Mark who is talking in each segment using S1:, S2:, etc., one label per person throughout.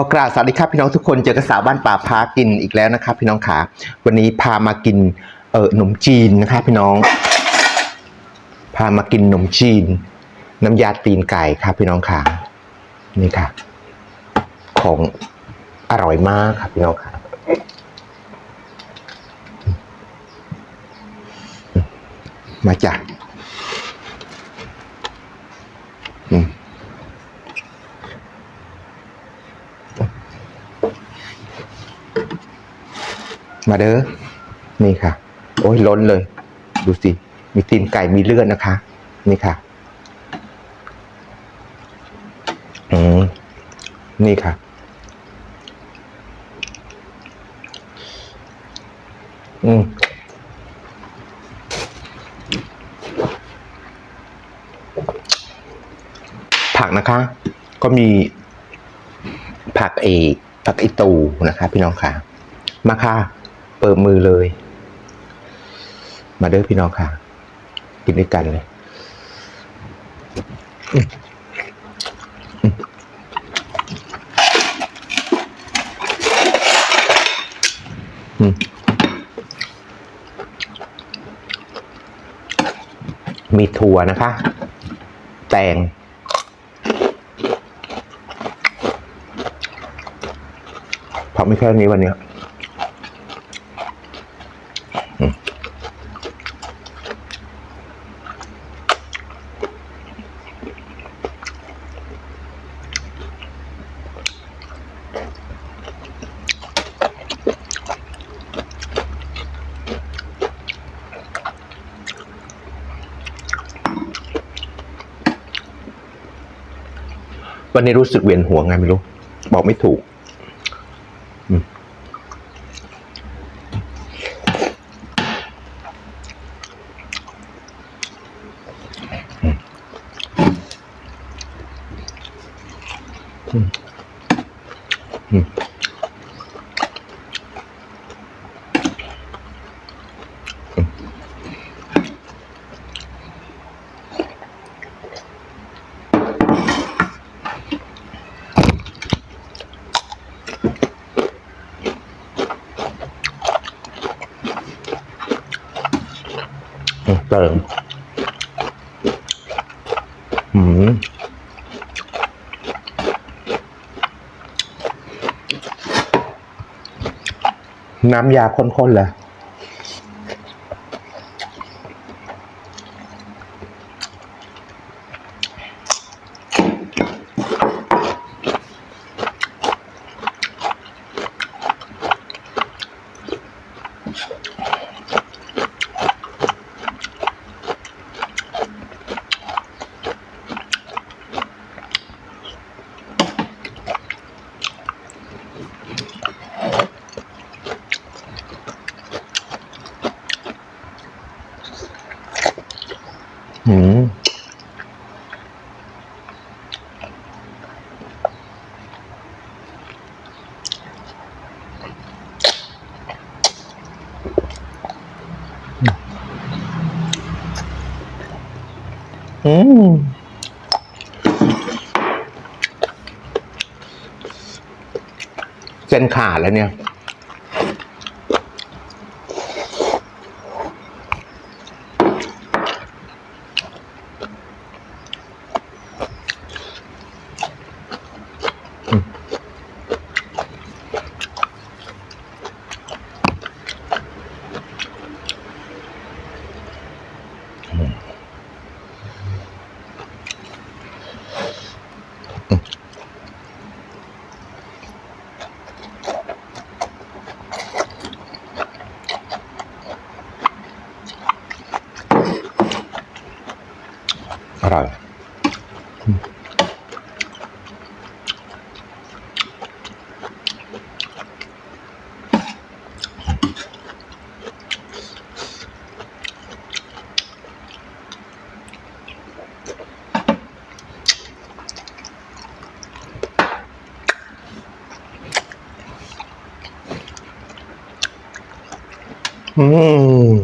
S1: อกราบสวัสดีครับพี่น้องทุกคนเจอกับสาวบ้านป่าพากินอีกแล้วนะครับ พี่น้องขาวันนี้พามากินเออขนมจีนนะครับพี่น้อง พามากินขนมจีน น้ำยาตีนไก่ครับ พี่น้องขานี่ค่ะ ของอร่อยมากครับพี่น้องขามาจา มาเด้อนี่ค่ะ โอ้ยล้นเลย ดูสิ มีตีนไก่มีเลือดนะคะ นี่ค่ะอืมนี่ค่ะ อืมผักนะคะ ก็มีผักเอกผักอีตูนะคะ พี่น้องค่ะ มาค่ะ เปิดมือเลย มาเด้อพี่น้องค่ะ กินด้วยกันเลยอืมมีถั่วนะคะ แตงเพราะไม่แค่นี้วันเนี้ วันนี้รู้สึกเวียนหัวไงไม่รู้ บอกไม่ถูก น้ำยาข้นๆเลยอืม อืมเส้นขาดแล้วเนี่ย อืม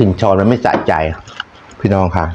S1: อ ช้อนมันไม่สะใจ พี่น้องค่ะ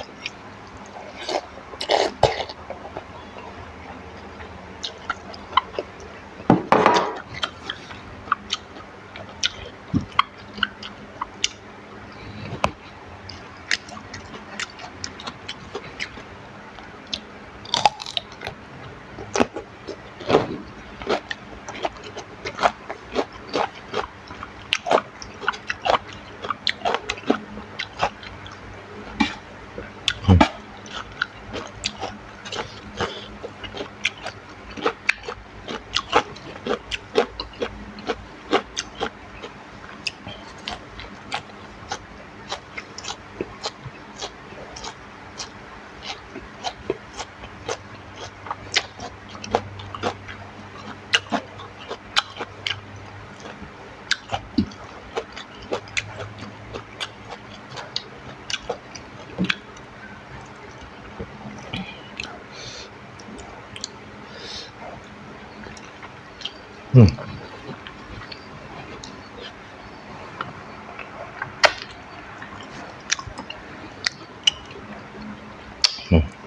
S1: Hmm.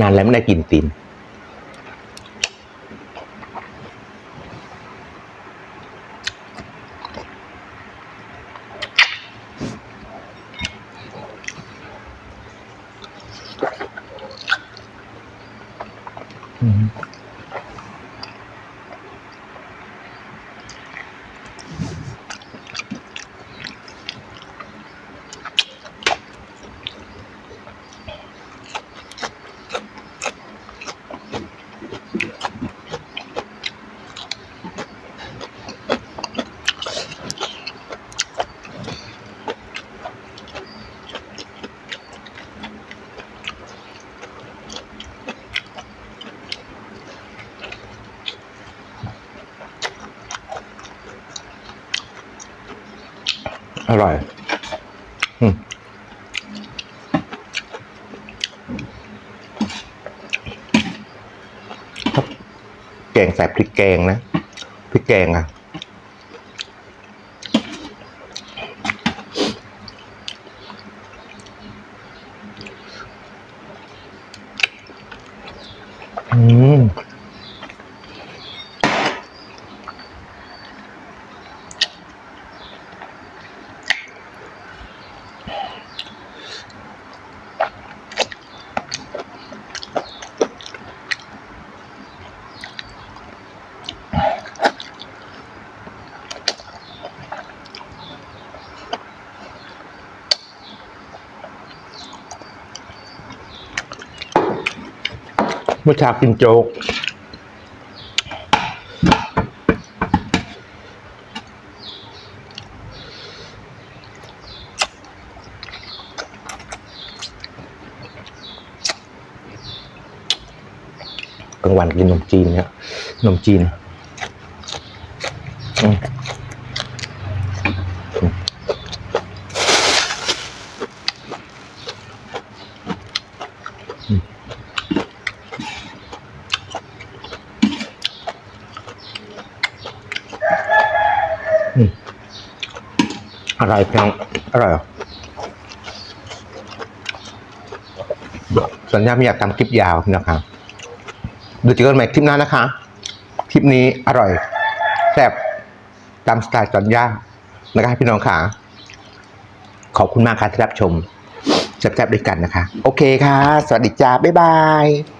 S1: นานแล้วไม่ได้กินตีน อร่อยอืมแกงใส่พริกแกงนะ พริกแกงอะ อืม เมื่อเช้ากินโจ๊ก กลางวันกินนมจีนเนี่ยนมจีนอืมอืมอืมอืม อร่อยเพียงอร่อยสัญญาไม่อยากทำคลิปยาวนะครับดูเจอกันใหม่คลิปหน้านะคะ คลิปนี้อร่อยแซ่บตามสไตล์สัญญานะครับพี่น้องค่ะขอบคุณมากค่ะที่รับชมแซ่บๆด้วยกันนะคะ โอเคค่ะ สวัสดีจ้าบ๊ายบาย